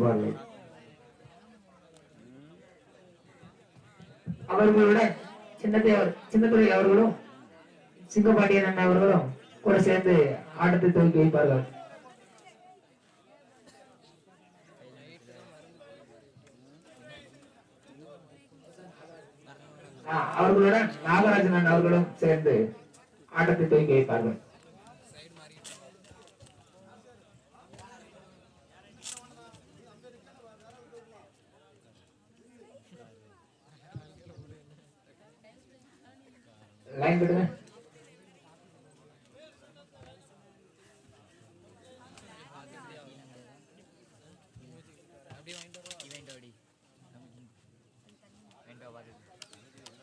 பார்வை அவர்களோட சின்னத்தை சின்னத்துறை அவர்களும் சிங்கப்பாண்டியன் அண்ணா அவர்களும் கூட சேர்ந்து ஆட்டத்தை துவக்கி வைப்பார்கள். ஆ, அவர்களுடன் நாகராஜன் அண்ணா அவர்களும் சேர்ந்து ஆட்டத்தை துவக்கி வைப்பார்கள். லைன் விடுங்க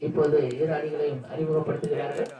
இப்போது இரு அணிகளையும் அறிமுகப்படுத்துகிறார்கள்.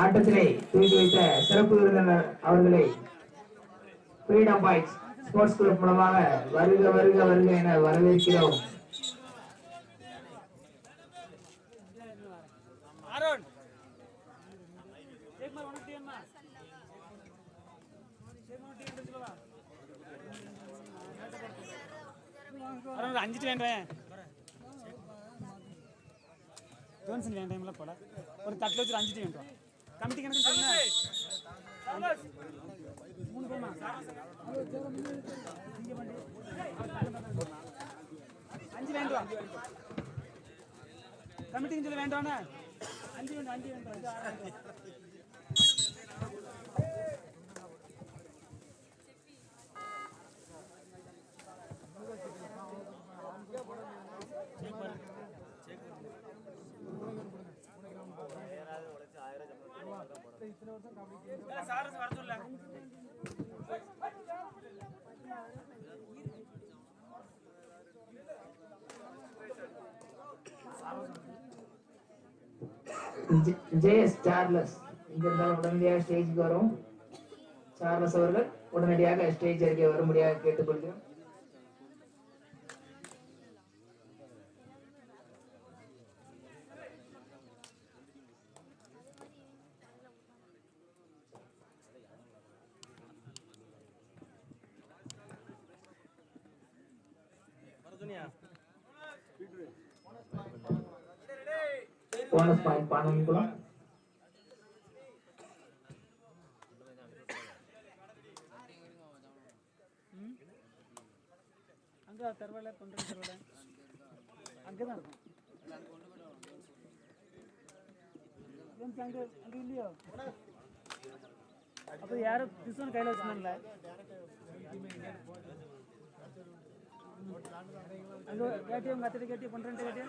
ஆட்டத்திலே துவக்கி வைத்த சிறப்பு விருந்தினர் அவர்களை ஃப்ரீடம் பாய்ஸ் ஸ்போர்ட்ஸ் கிளப் மூலமாக வருக வருக வருக என வரவேற்கிறோம். அஞ்சிட்டு வேண்டேன் டோன்சன் வேண்டாம் டைம்ல போல ஒரு தட்டில் வச்சு அஞ்சிட்டு வேண்டாம் கமிட்டி கணக்கு சொல்லுங்க மூணு பேருமா? அஞ்சு வேண்டாம் கமிட்டிங்க சொல்ல வேண்டாம்ண்ணே அஞ்சு வேண்டாம் அஞ்சு வேண்டாம் சார் ஜேஎஸ் சார்லஸ். இங்க உடனடியாக ஸ்டேஜுக்கு வரும். சார்லஸ் அவர்கள் உடனடியாக ஸ்டேஜ் அருகே வரும்படியாக கேட்டுக்கொள்கிறோம். போனஸ் பாயிண்ட் பானங்குளம் அங்கே தருவாயில்ல கொண்டு தருவாயில்ல அங்கே தான் இருக்கும் ஏன் அங்கே அங்கே இல்லையோ? அப்போ யாரும் கிறிஸ்தவன் கையில் வச்சுருந்தாங்கல்ல அங்கே கேட்டியா உங்கள் அத்தை கேட்டியா பண்ணுறேன்ட்டு கேட்டியா?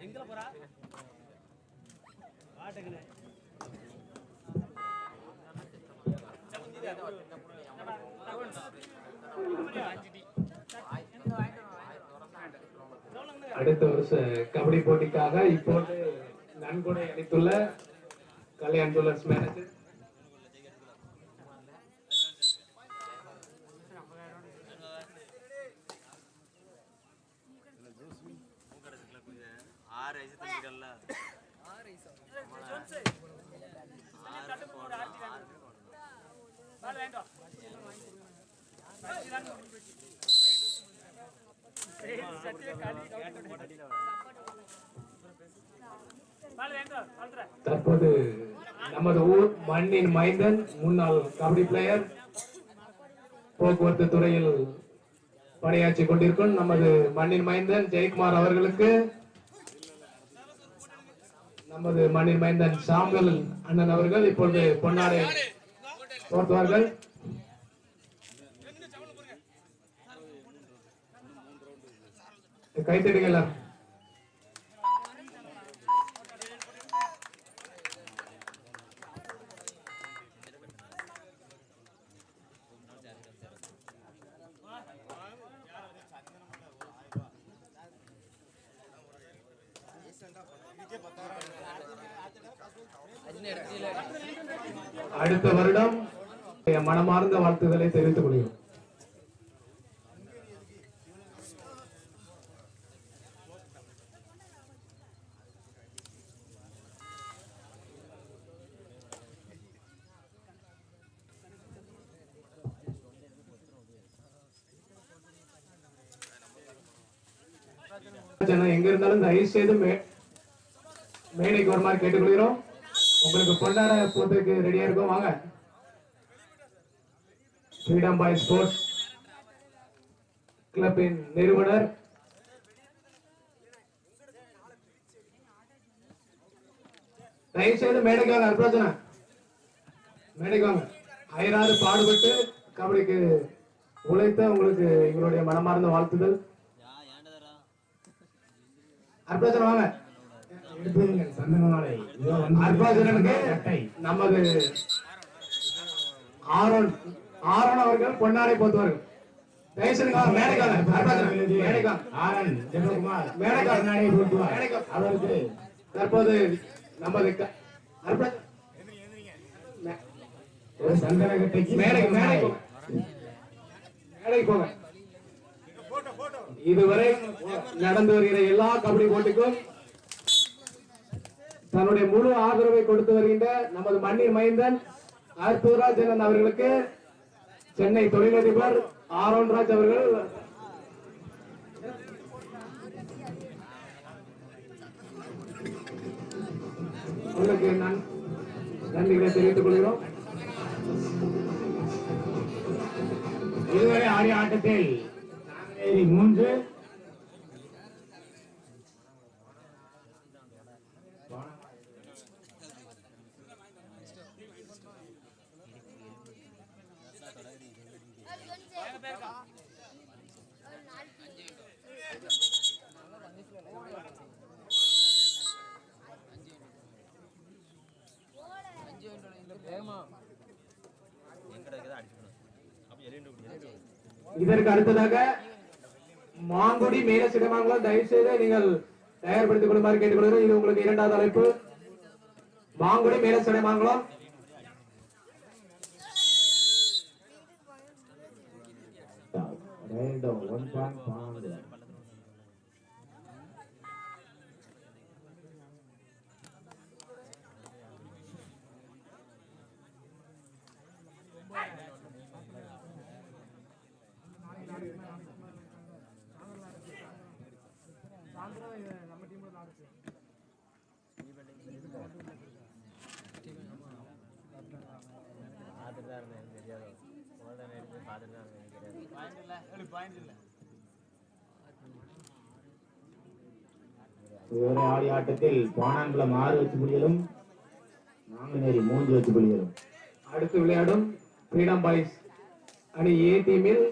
எங்க சொத்தி டீ அடுத்த வருஷ கபடி போட்டிக்காக இப்போது நன்கொடை அளித்துள்ள கல்யாண் ஜுவல்லர்ஸ் மேனேஜர் பால் வேண்டாம் சத்திய காலி பால் வேண்டாம் பால்ற தற்போது நமது ஊர் மண்ணின் மைந்தன் முன்னாள் கபடி பிளேயர் போக்குவரத்து துறையில் பணியாற்றி கொண்டிருக்கும் நமது மண்ணின் மைந்தன் ஜெயக்குமார் அவர்களுக்கு நமது மண்ணின் மைந்தன் சாமுவேல் அண்ணன் அவர்கள் இப்பொழுது பொன்னாடை போர்த்துவார்கள் கைத்தடிகள் அடுத்த வருடம் மனமார்ந்த வாழ்த்துதலை தெரிவித்துக் கொள்கிறோம் எங்க இருந்தாலும் தயவு செய்து மேடைக்கு வருமாறு கேட்டுக்கொள்கிறோம். உங்களுக்கு பொன்னார போட்டுக்கு ரெடியா இருக்கும். வாங்க. ஃப்ரீடம் பாய் ஸ்போர்ட்ஸ் கிளப்பின் நிறுவனர். தயவு செய்து மேடைக்கு வாங்க அர்ப்பணா மேடைக்கு வாங்க. அயராது பாடுபட்டு கபடிக்கு உழைத்த உங்களுக்கு எங்களுடைய மனமார்ந்த வாழ்த்துதல். அர்ப்பணா வாங்க. எடுப்பீர்கள் வந்து அர்பாஜனனுக்கு சட்டை நமது ஆரோன் ஆரோன் அவர்கள் பொன்னாடை போத்துவார்கள். அவருக்கு தற்போது நமது சந்தன இதுவரை நடந்து வருகிற எல்லா கபடி போட்டிக்கும் தன்னுடைய முழு ஆதரவை கொடுத்து வருகின்ற நமது மண்ணின் மைந்தன் அற்புதராஜன் அவர்களுக்கு சென்னை தொழிலதிபர் ஆரோன்ராஜ் அவர்கள். உங்களுக்கு நன்றிகளை தெரிவித்துக் கொள்கிறோம். இதுவரை ஆடிய ஆட்டத்தில் மூன்று இதற்கு அடுத்ததாக மாங்குடி மேல சிடமாங்குளம் தயவு செய்து நீங்கள் தயார்படுத்திக் கொள்ளுமாறு கேட்டுக்கொள்கிறோம் இது உங்களுக்கு இரண்டாவது அழைப்பு. மாங்குடி மேல சிடமாங்குளம் ரெண்டு ஒன் பாயிண்ட் பாண்டு இதுவரை ஆடிய ஆட்டத்தில் பானாங்குளம் ஆறு வச்சு புள்ளிகளும் நாங்குநேரி மூன்று வச்சு புள்ளிகளும் அடுத்து விளையாடும் ஃப்ரீடம் பாய்ஸ் அணி ஏ டீமில்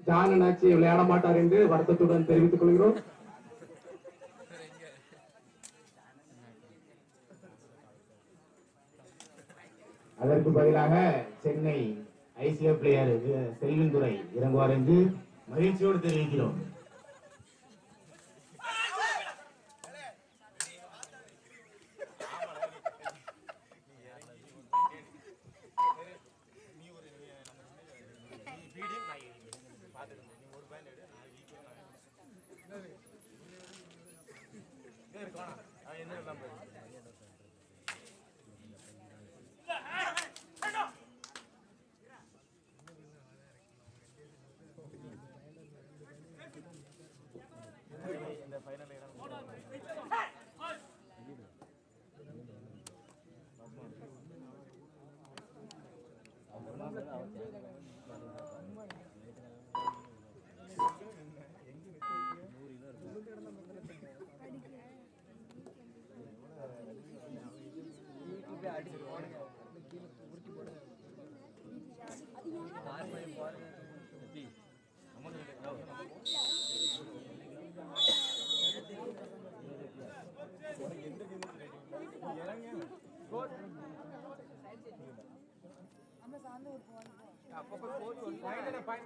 ஜான் அண்ணாச்சி விளையாட மாட்டார் என்று வருத்தத்துடன் தெரிவித்துக் கொள்கிறோம். அதற்கு பதிலாக சென்னை ஐசிஎஃப் பிளேயர் செல்வின் துறை இறங்குவார் என்று மகிழ்ச்சியோடு தெரிவிக்கிறோம்.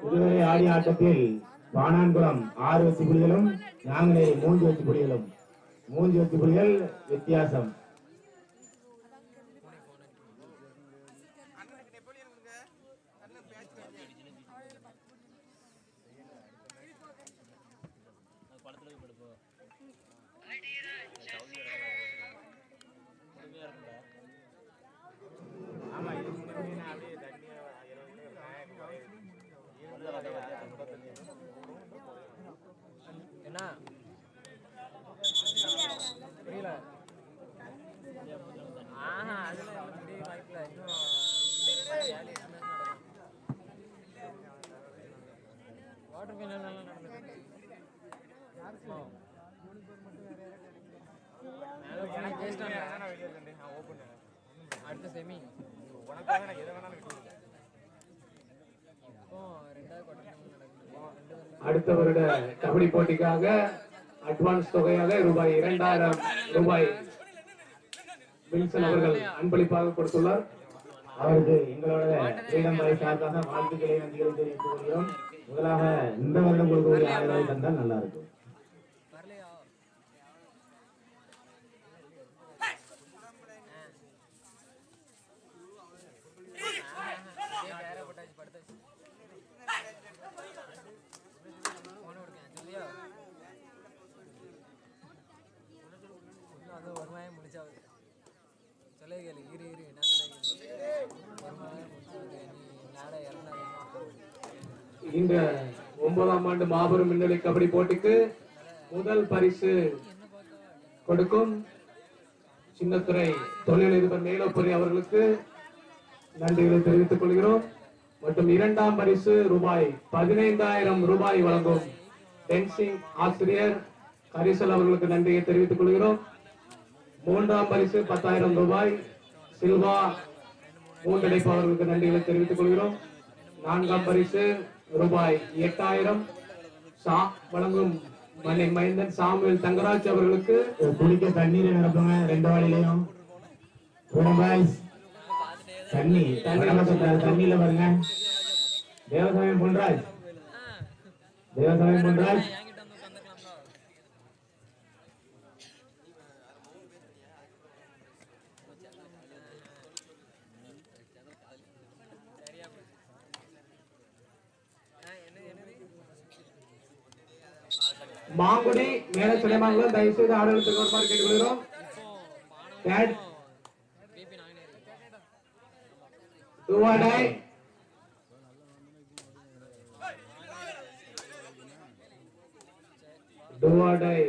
புதுவை ஆடி ஆட்டத்தில் பானான்குளம் ஆறு வச்சு புலிகளும் நாங்களே மூன்று வச்சு புலிகளும். மூன்று வச்சு புலிகள் வித்தியாசம். ஆஹா அதுல முடிய வாய்ப்பில்லை இன்னும் வாட்டர் ஃபைனல் நடந்துருக்கு அடுத்த செமி இப்போ அடுத்த வருட கபடி போட்டிக்காக அட்வான்ஸ் தொகையாக ரூபாய் இரண்டாயிரம் ரூபாய் வில்சன் அவர்கள் அன்பளிப்பாக கொடுத்துள்ளார். அவருக்கு எங்களோட ஃப்ரீடம் பாய் சார்பாக வாழ்த்துக்களை நன்றிகளை தெரிவித்து கொள்கிறோம். முதலாக இந்த வருடம் கொடுக்கக்கூடிய ஆயிரம் தந்தால் நல்லா இருக்கும். இந்த ஒன்பதாம் ஆண்டு மாபெரும் மின்னலை கபடி போட்டிக்கு முதல் பரிசு கொடுக்கும் சின்னத்துறை தொழிலதிபர் நீலப்புரி அவர்களுக்கு நன்றிகளை தெரிவித்துக் கொள்கிறோம். மற்றும் இரண்டாம் பரிசு ரூபாய் பதினைந்தாயிரம் ரூபாய் வழங்கும் டென்சிங் ஆசிரியர் கரிசல் அவர்களுக்கு நன்றியை தெரிவித்துக் கொள்கிறோம். மூன்றாம் பரிசு பத்தாயிரம் ரூபாய் சில்வா மூன்றடைப்பு அவர்களுக்கு நன்றிகளை தெரிவித்துக் கொள்கிறோம். நான்காம் பரிசு ரூபாய் எட்டாயிரம் வழங்கும் மைந்தன் சாமுவேல் தங்கராஜ் அவர்களுக்கு. குளிக்க தண்ணீர் நிரப்புங்க ரெண்டு வாளிலையும். தண்ணி தண்ணி தண்ணியில பாருங்க. தேவசாமி பொன்ராஜ். தேவசாமி பொன்ராஜ். மேலே சுலைமான்களும் தயவு செய்து ஆடலுக்கு வருமாறு கேட்டுக்கொள்கிறோம். கேட் துவாடாய் துவாடாய்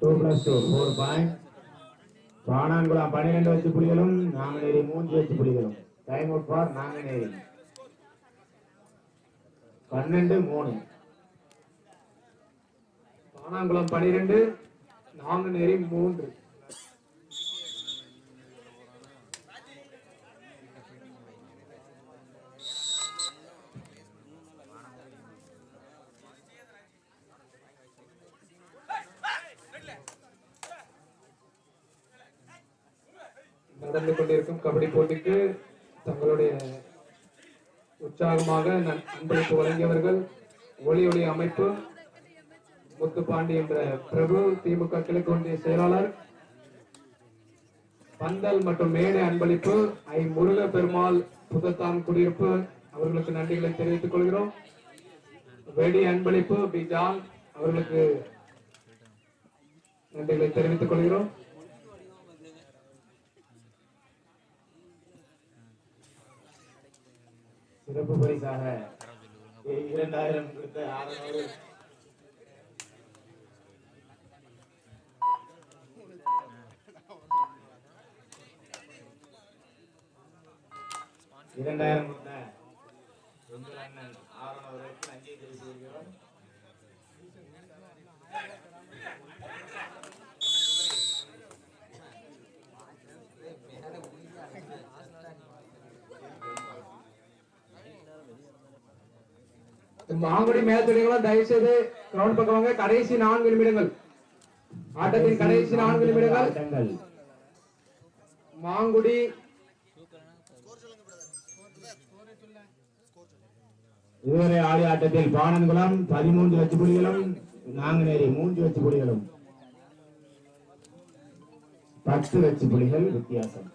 two plus two four point Panankulam பன்னிரெண்டு வச்சு புலிகளும் நாங்குநேரி மூன்று வச்சு புலிகளும். Time out for Nanguneri. பன்னெண்டு மூணு. ஆனாங்குளம் பனிரெண்டு நெறி மூன்று. நடந்து கொண்டிருக்கும் கபடி போட்டிக்கு தங்களுடைய உற்சாகமாக அன்பளிப்பு வழங்கியவர்கள் ஒளி ஒளி அமைப்பு முத்துப்பாண்டி என்ற பிரபு திமுக கிழக்கு ஒன்றிய செயலாளர். பந்தல் மற்றும் மேடை அன்பளிப்பு ஐ. முருக பெருமாள் புதத்தான் குடியிருப்பு. அவர்களுக்கு நன்றிகளை தெரிவித்துக் கொள்கிறோம். வெடி அன்பளிப்பு பி ஜான் அவர்களுக்கு நன்றிகளை தெரிவித்துக் கொள்கிறோம். சிறப்பு பரிசாக இரண்டாயிரம் கொடுத்த இரண்டாயிரம் கொடுத்த எங்கள் அண்ணன் நன்றி தெரிவித்து வருகிறோம் மாங்குடி மேலத்தடிகளும் தயவு செய்து கிரவுண்ட் பக்கம் வாங்க. கடைசி நான்கு நிமிடங்கள். ஆட்டத்தின் கடைசி நான்கு நிமிடங்கள். மாங்குடி இதுவரை ஆடி ஆட்டத்தில் பானன்குளம் பதிமூன்று வெற்றி புலிகளும் நாங்குநேரி மூன்று வெற்றி புலிகளும். பத்து வெற்றி புலிகள் வித்தியாசம்.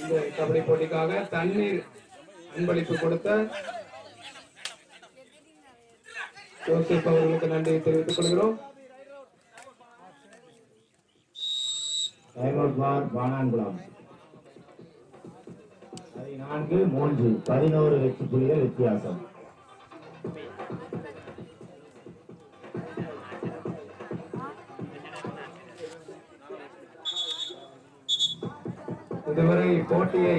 இந்த கபடி போட்டிக்காக தண்ணீர் அன்பளிப்பு கொடுத்த ஜோசப் அவர்களுக்கு நன்றி தெரிவித்துக் கொள்கிறோம் டைம் அவுட் பார் பானான்குளம் பதினான்கு மூன்று பதினோரு வெற்றி புள்ளிகள் வித்தியாசம். இதுவரை போட்டியை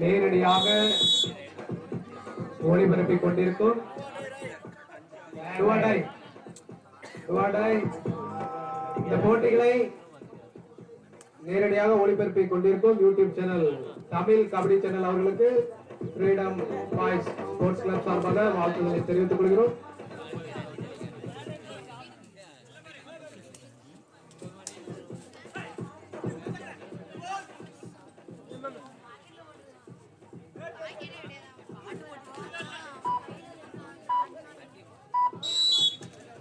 நேரடியாக ஒளிபரப்பிக் கொண்டிருக்கும். இந்த போட்டிகளை நேரடியாக ஒளிபரப்பிக் கொண்டிருக்கும் YouTube channel Tamil kabaddi channel அவர்களுக்கு ஃப்ரீடம் பாய்ஸ் ஸ்போர்ட்ஸ் கிளப் சார்பாக வாழ்த்துக்களை தெரிவித்துக் கொள்கிறோம்.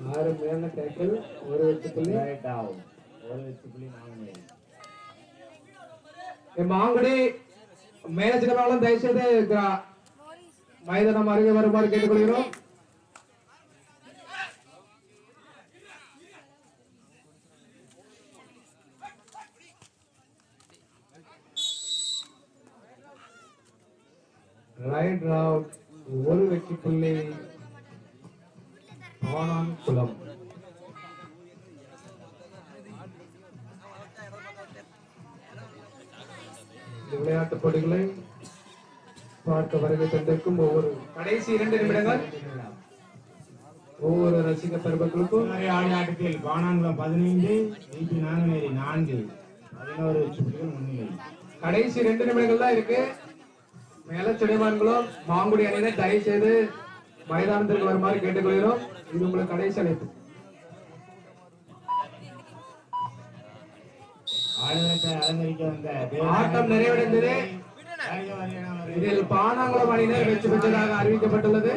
ஆறு மேல டேக்கிள் ஒரு வெற்றி புள்ளி Right out. ஒரு வெற்றி புலி நாங்குநேரி மாங்குடி மேலச்சிடமாலும் தயவுசெய்து கிரா- மைதானம் அருகே வருமாறு கேட்டுக்கொள்கிறோம். ரைட் ரவுட் ஒரு வெற்றி புள்ளி ஆனான் குளம். இந்த விளையாட்டுப் போட்டிகளை பார்க்க வருகை தந்திருக்கும் ஒவ்வொரு கடைசி இரண்டு நிமிடங்கள். ஒவ்வொரு ரசிக பெருமக்களுக்கும். ஆட்டத்தில் பானான்குளம் பதினைந்து நாங்குநேரி நான்கு. பதினோரு முன்னிலை. கடைசி ரெண்டு நிமிடங்கள் தான் இருக்கு. மேல சுடைமான்களும் மாங்குடி அணியினர் தயவு செய்து மைதானத்திற்கு வருமாறு கேட்டுக்கொள்கிறோம். இது உங்களுக்கு கடைசி அழைப்பு. ஆடுகளத்தை அலங்கரிக்க வந்த ஆட்டம் நிறைவடைந்தது. இதில் பானாங்குளம் அணியினர் வெற்றி பெற்றதாக அறிவிக்கப்பட்டுள்ளது